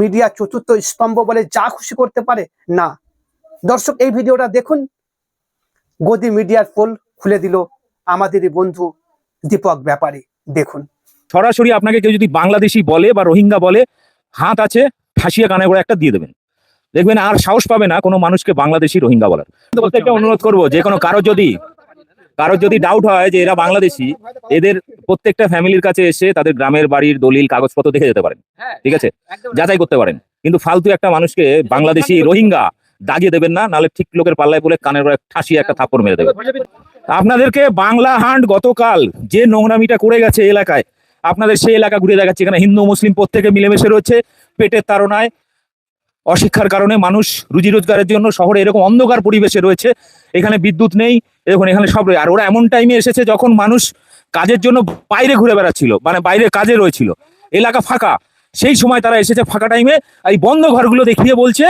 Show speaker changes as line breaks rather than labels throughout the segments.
Media চতুর্থ স্তম্ভ বলে যা খুশি করতে পারে না। দর্শক এই ভিডিওটা দেখুন। গদি মিডিয়ার পোল খুলে দিল আমাদেরই বন্ধু দীপক ব্যাপারী। দেখুন।
সরাসরি আপনাকে কেউ যদি বাংলাদেশি বলে বা রোহিঙ্গা বলে হাত আছে ফাঁসিয়ে কানে করে একটা দিয়ে দেবেন। দেখবেন আর সাহস পাবে না কোনো মানুষকে বাংলাদেশি রোহিঙ্গা বলার। প্রত্যেকটা অনুরোধ করব যে কোনো কারও যদি কারোর যদি ডাউট হয় যে এরা বাংলাদেশি এদের প্রত্যেকটা ফ্যামিলির কাছে এসে তাদের গ্রামের বাড়ির দলিল কাগজপত্র দেখে যেতে পারেন। ঠিক আছে? যাচাই করতে পারেন। কিন্তু ফালতু একটা মানুষকে বাংলাদেশি রোহিঙ্গা দাগিয়ে দেবেন না নাহলে ঠিক লোকের পাল্লায় বলে কানের করে ঠাসিয়ে একটা থাপ্পড় মেরে দেবেন। আপনাদেরকে বাংলা হান্ড গতকাল যে নোংরামিটা করে গেছে এলাকায় আপনাদের সেই এলাকা ঘুরে দেখাচ্ছে। এখানে হিন্দু মুসলিম প্রত্যেকে মিলেমিশে রয়েছে পেটের তাড়নায় অশিক্ষার কারণে মানুষ রুজি রোজগারের জন্য শহরে এরকম অন্ধকার পরিবেশে রয়েছে। এখানে বিদ্যুৎ নেই দেখুন এখানে সব আর ওরা এমন টাইমে এসেছে যখন মানুষ কাজের জন্য বাইরে ঘুরে বেড়াচ্ছিল মানে বাইরে কাজে রয়েছিল। এলাকা ফাঁকা। সেই সময় তারা এসেছে ফাঁকা টাইমে এই বন্ধ ঘরগুলো দেখিয়ে বলছে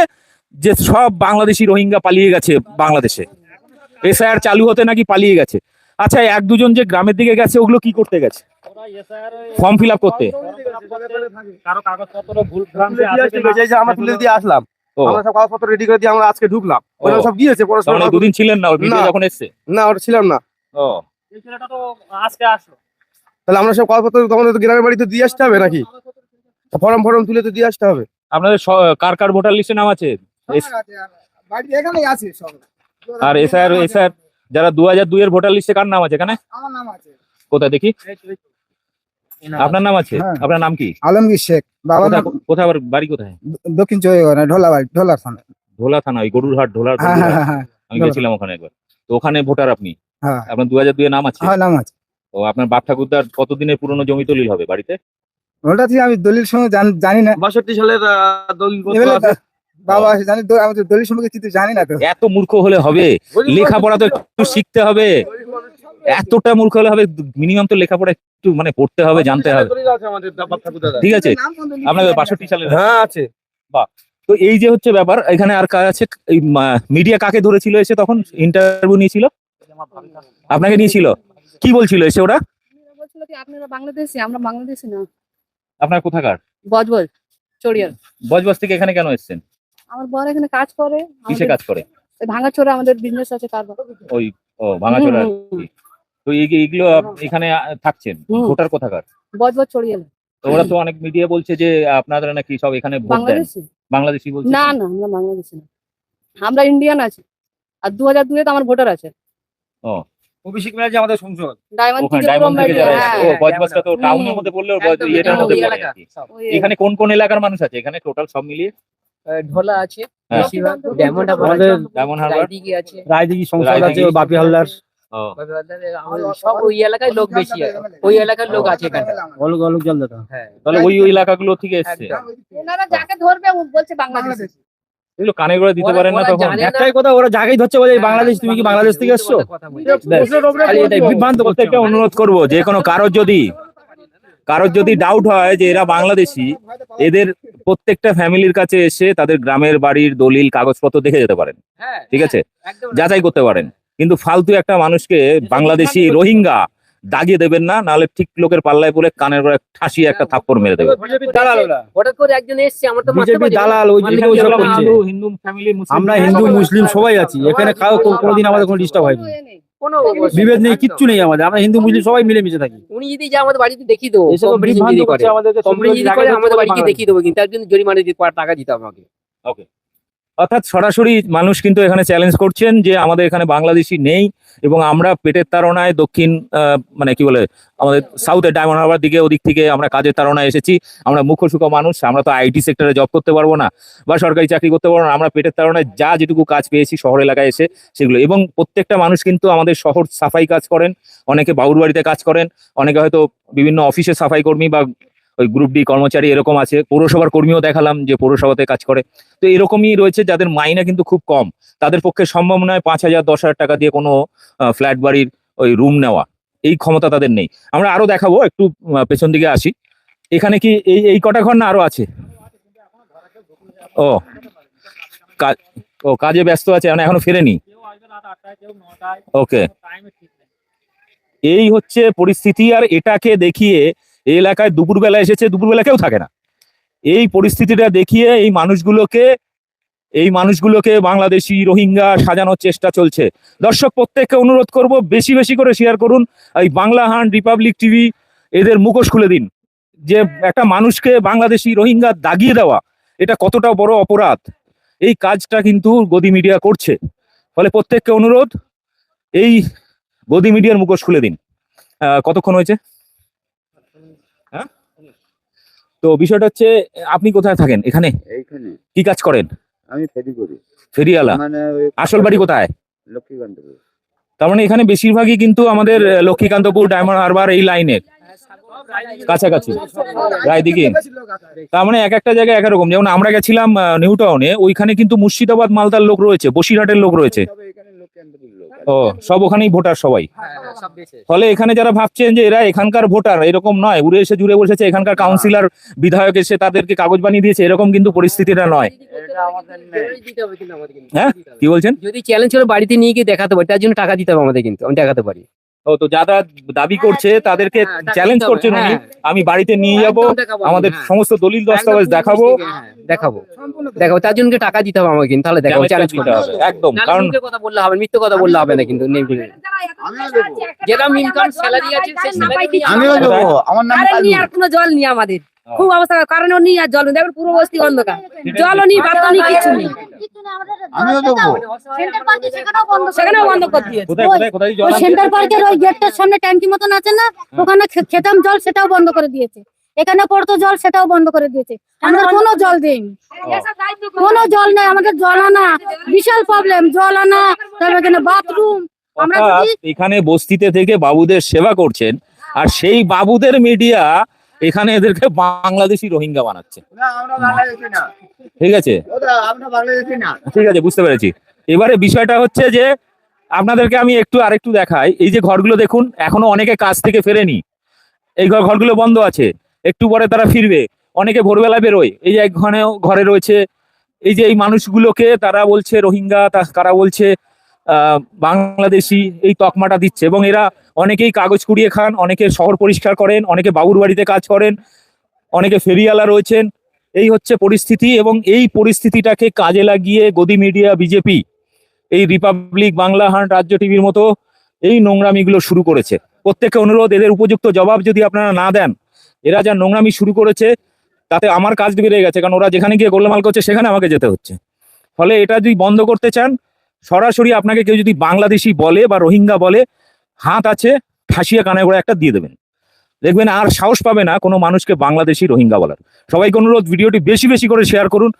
যে সব বাংলাদেশি রোহিঙ্গা পালিয়ে গেছে বাংলাদেশে। এসআইআর চালু হতে নাকি পালিয়ে গেছে। আচ্ছা এক দুজন যে গ্রামের দিকে গেছে ওগুলো কি করতে গেছে? ফর্ম ফিল আপ করতে।
কারও কাগজপত্র ভুল ভ্রান্তি আছে
ঠিক আছে, এই যে আমরা তুলে দিয়ে আসলাম। আমরা সব কাগজপত্র রেডি করে দিয়ে আমরা আজকে ঢুকলাম। ওরা সব দিয়েছে
তার মানে
পড়াশোনা
দুদিন ছিলেন না ওর ভিডিও। যখন এসছে?
না ওটা ছিলাম না।
ও।
এই ছেলেটা তো আজকে আসলো।
তাহলে আমরা সব কাগজপত্র তখন তো গ্রামের বাড়িতে দিয়ে আসতে হবে নাকি? ফর্ম ফর্ম তুলে তো দিয়ে আসতে হবে।
আপনাদের কার কার ভোটার লিস্টে নাম আছে?
বাড়ি এখানেই আছে সব।
আর এসআর এসআর যারা দু হাজার দুই এর ভোটার লিস্টে কার নাম আছে এখানে?
আমার নাম আছে।
কোথায় দেখি? আপনার নাম আছে?
হ্যাঁ।
আপনার নাম কি?
আলমগীর শেখ। বাবা
কোথায় বাড়ি কোথায়?
দক্ষিণ চৌগাছা ঢোলা বাড়ি ঢোলা থানা
ঢোলা থানা ওই গরুরহাট ঢোলার
হ্যাঁ হ্যাঁ
আমি গেছিলাম ওখানে একবার। তো ওখানে ভোটার আপনি?
হ্যাঁ।
আপনার দু হাজার দুই নাম আছে?
হ্যাঁ নাম আছে।
ও আপনার বাপ ঠাকুরদার কতদিনের পুরনো জমি দলিল হবে বাড়িতে?
ওটা আমি দলিল সঙ্গে জানি না।
বাষট্টি সালের দলিল।
বাবা জানি আমি দলিল সম্পর্কে কিছু জানি না তো।
এত মূর্খ হলে হবে। লেখাপড়া তো একটু শিখতে হবে। এতটা মূর্খ হলে হবে মিনিমাম তো লেখাপড়া একটু মানে পড়তে হবে জানতে হবে। ঠিক আছে? আপনাদের বাষট্টি সালের
হ্যাঁ আছে।
বা তো এই যে হচ্ছে ব্যাপার এখানে আর কাজ আছে? মিডিয়া কাকে ধরেছিল এসে তখন? ইন্টারভিউ নিয়েছিল? আপনাকে নিয়েছিল? কি বলছিল এসে ওরা?
আপনারা বাংলাদেশি আমরা বাংলাদেশি না।
আপনার কোথাকার?
বজবজ চড়িয়াল।
বজবজ থেকে এখানে কেন এসেছেন?
আমার বর এখানে কাজ করে
কিসে কাজ করে?
ভাঙা চোরা আমাদের বিজনেস আছে কারবার
ওই ও ভাঙাচোরা। তো এই এইগুলো এখানে আ, থাকছেন ভোটার কোথাকার?
বজবজ
তো ওরা তো অনেক মিডিয়া বলছে যে আপনারা নাকি সব এখানে ভোট দেন।
বাংলাদেশি?
বলছে
না না আমরা বাংলাদেশি না। আমরা ইন্ডিয়ান আছি। আর দু হাজার দুয়ে তো আমার ভোটার আছে।
অভিষেক ব্যানার্জি আমাদের সংসদ।
ডায়মন্ড থেকে
ডায়মন্ড থেকে যারা
হ্যাঁ,
ও বজবজটা তো টাউনের মধ্যে ইয়েটার
একদম,
মধ্যে পড়ে এখানে কোন কোন এলাকার মানুষ আছে? এখানে টোটাল সব মিলিয়ে?
ঢোলা আছে
হ্যাঁ।
Diamond Harbour
Diamond Harbour
Raidighi আছে।
রায়দিঘি
সংসদ আছে,
বাপি হালদার।
আমাদের সব ওই এলাকায় লোক বেশি ওই এলাকার লোক আছে এখানে।
অলোক অলোক জল
হ্যাঁ।
তাহলে ওই ওই এলাকাগুলো থেকে এসছে।
একদম।
ওনারা যাকে ধরবে বলছে বাংলাদেশ।
এগুলো কানে করে দিতে পারেন না তখন।
একটাই কথা ওরা জায়গায় ধরছে বলে বাংলাদেশ তুমি কি বাংলাদেশ থেকে এসছো? বিভ্রান্ত
প্রত্যেকটা অনুরোধ করব যে কোনো কারোর যদি কারোর যদি ডাউট হয় যে এরা বাংলাদেশি এদের প্রত্যেকটা ফ্যামিলির কাছে এসে তাদের গ্রামের বাড়ির দলিল কাগজপত্র দেখে যেতে পারেন।
হ্যাঁ
ঠিক আছে? যাচাই করতে পারেন। কিন্তু ফালতু একটা মানুষকে বাংলাদেশি রোহিঙ্গা দাগিয়ে দেবেন না নাহলে ঠিক লোকের পাল্লায় পড়ে কানের করে ঠাসিয়ে একটা থাপ্পড় মেরে
এসছে আমরা হিন্দু-
মুসলিম সবাই আছি এখানে কাউ কোনোদিন আমাদের কোনো ডিস্টার্ব হয়নি। বিভেদ নেই কিচ্ছু নেই আমাদের আমরা হিন্দু মুসলিম সবাই মিলেমিশে থাকি।
উনি যদি যা আমাদের বাড়িতে দেখিয়ে দেবো যদি করে। আমাদের বাড়িতে দেখিয়ে দেবো কিন্তু তার জন্য জরিমানা টাকা দিতে হবে আমাকে।
অর্থাৎ সরাসরি মানুষ কিন্তু এখানে চ্যালেঞ্জ করছেন যে আমাদের এখানে বাংলাদেশি নেই এবং আমরা পেটের তাড়নায় দক্ষিণ মানে কি বলে, আমাদের সাউথের ডায়মন্ড হারবার দিকে, ওদিক থেকে আমরা কাজের তাড়নায় এসেছি। আমরা মুখ্য সুখ মানুষ, আমরা তো আইটি সেক্টরে জব করতে পারব না বা সরকারি চাকরি করতে পারব না। আমরা পেটের তাড়নায় যা যেটুকু কাজ পেয়েছি শহর এলাকায় এসে সেগুলো। এবং প্রত্যেকটা মানুষ কিন্তু আমাদের শহর সাফাই কাজ করেন, অনেকে বাউর বাড়িতে কাজ করেন, অনেকে হয়তো বিভিন্ন অফিসে সাফাই কর্মী বা ওই গ্রুপ ডি কর্মচারী এরকম আছে। পৌরসভার কর্মীও দেখালাম যে পৌরসভাতে কাজ করে। তো এরকমই রয়েছে, যাদের মাইনে কিন্তু খুব কম। তাদের পক্ষে সম্ভব নয় পাঁচ হাজার, দশ হাজার টাকা দিয়ে কোনো ফ্ল্যাট বাড়ির ওই রুম নেওয়া। এই ক্ষমতা তাদের নেই। আমরা আরও দেখাবো, একটু পেছন দিকে আসি। এখানে কি এই এই কটা ঘর না আরও আছে? ও ও, কাজে ব্যস্ত আছে মানে এখনও ফেরেনি? ওকে। এই হচ্ছে পরিস্থিতি, আর এটাকে দেখিয়ে এই এলাকায় দুপুরবেলা এসেছে, দুপুরবেলা কেউ থাকে না। এই পরিস্থিতিটা দেখিয়ে এই মানুষগুলোকে এই মানুষগুলোকে বাংলাদেশি রোহিঙ্গা সাজানোর চেষ্টা চলছে। দর্শক, প্রত্যেককে অনুরোধ করব বেশি বেশি করে শেয়ার করুন। এই বাংলা হান রিপাবলিক টিভি এদের মুখোশ খুলে দিন। যে একটা মানুষকে বাংলাদেশি রোহিঙ্গা দাগিয়ে দেওয়া, এটা কতটা বড় অপরাধ। এই কাজটা কিন্তু গদি মিডিয়া করছে। ফলে প্রত্যেককে অনুরোধ, এই গদি মিডিয়ার মুখোশ খুলে দিন। কতক্ষণ হয়েছে হ্যাঁ তো বিষয়টা হচ্ছে আপনি কোথায় থাকেন? এখানে?
এইখানে।
কি কাজ করেন?
আমি ফেরি করি
ফেরিয়ালা
মানে
আসল বাড়ি কোথায়?
লক্ষ্মীকান্তপুর।
তার মানে এখানে বেশিরভাগই কিন্তু আমাদের লক্ষ্মীকান্তপুর ডায়মন্ড হারবার এই লাইনের। কাছাকাছি। রায়দিঘি তার মানে এক একটা জায়গায় একরকম যেমন আমরা গেছিলাম নিউ টাউনে ওইখানে কিন্তু মুর্শিদাবাদ মালদার লোক রয়েছে বসিরহাটের লোক রয়েছে। ও সব ওখানেই ভোটার সবাই? ফলে এখানে যারা ভাবছেন যে এরা এখানকার ভোটার এরকম নয়। উড়ে এসে জুড়ে বসেছে এখানকার কাউন্সিলর বিধায়ক এসে তাদেরকে কাগজ বানিয়ে দিয়েছে এরকম কিন্তু পরিস্থিতিটা নয়।
এটা আমাদের নেই।
দিতে হবে কিন্তু আমাদের কিন্তু।
হ্যাঁ? কি বলছেন?
যদি চ্যালেঞ্জ হলো বাড়িতে নিয়ে গিয়ে দেখাতে পারি তার জন্য টাকা দিতে হবে আমাদের কিন্তু আমি দেখাতে পারি।
তো যারা দাবি করছে তাদেরকে
হ্যাঁ,
চ্যালেঞ্জ করছেন উনি
হ্যাঁ।
আমি বাড়িতে নিয়ে যাব আমাদের
হ্যাঁ।
সমস্ত দলিল দস্তাবেজ দেখাবো।
হ্যাঁ, দেখাবো। দেখাবো তার জন্য টাকা দিতে হবে আমাকে কিন্তু তাহলে দেখাবো চ্যালেঞ্জ করতে
হবে, একদম কারণ
মিথ্যে কথা বললে হবে মিথ্যে কথা বললে হবে না কিন্তু নেই ইনকাম স্যালারি আছে
আমিও দেবো আমার নাম
আর কোনো জল নেই আমাদের। খুব অবস্থা কারেন্টও নেই আর জল নেই দেখবেন পুরো বস্তি অন্ধকার। জলও নেই বাতাও নেই কিছু নেই।
আমিও দেবো।
সেখানেও বন্ধ করে দিয়েছে।
কোথায় কোথায় কোথায় জল
ওই সেন্টার পার্কের ওই গেটটার সামনে ট্যাঙ্কি মতন আছে না? ওখানে খেতাম জল সেটাও বন্ধ করে দিয়েছে। এখানে পড়তো জল সেটাও বন্ধ করে দিয়েছে। আমাদের কোনো জল দেয়নি কোনো জল নেই আমাদের জল আনা বিশাল প্রবলেম জল আনা তারপর এখানে বাথরুম আমরা
এখানে বস্তিতে থেকে বাবুদের সেবা করছেন আর সেই বাবুদের মিডিয়া এখানে এদেরকে বাংলাদেশি রোহিঙ্গা বানাচ্ছে। ঠিক আছে? ঠিক আছে বুঝতে পেরেছি। এবারে বিষয়টা হচ্ছে যে আপনাদেরকে আমি একটু আরেকটু দেখাই। এই যে ঘরগুলো দেখুন এখনও অনেকে কাজ থেকে ফেরেনি। এই ঘর- ঘরগুলো বন্ধ আছে। একটু পরে তারা ফিরবে। অনেকে ভোরবেলা বেরোয়। এই যে এখানে ঘরে রয়েছে এই যে এই মানুষগুলোকে তারা বলছে রোহিঙ্গা তা- কারা বলছে আহ, বাংলাদেশি এই তকমাটা দিচ্ছে। এবং এরা অনেকেই কাগজ কুড়িয়ে খান, অনেকে শহর পরিষ্কার করেন, অনেকে বাবুর বাড়িতে কাজ করেন, অনেকে ফেরিওয়ালা রয়েছেন। এই হচ্ছে পরিস্থিতি এবং এই পরিস্থিতিটাকে কাজে লাগিয়ে গদি মিডিয়া, বিজেপি, এই রিপাবলিক বাংলা, হান রাজ্য টিভির মতো এই নোংরামিগুলো শুরু করেছে। প্রত্যেককে অনুরোধ, এদের উপযুক্ত জবাব যদি আপনারা না দেন, এরা যা নোংরামি শুরু করেছে, তাতে আমার কাজ বেড়ে গেছে, কারণ ওরা যেখানে গিয়ে গোলমাল করছে, সেখানে আমাকে যেতে হচ্ছে। ফলে এটা যদি বন্ধ করতে চান, সরাসরি আপনাকে কেউ যদি বাংলাদেশি বলে বা রোহিঙ্গা বলে হাত আছে, ফাঁসিয়া কানে করে একটা দিয়ে দেবেন। দেখবেন আর সাহস পাবে না কোনো মানুষকে বাংলাদেশি রোহিঙ্গা বলার। সবাইকে অনুরোধ, ভিডিওটি বেশি বেশি করে শেয়ার করুন।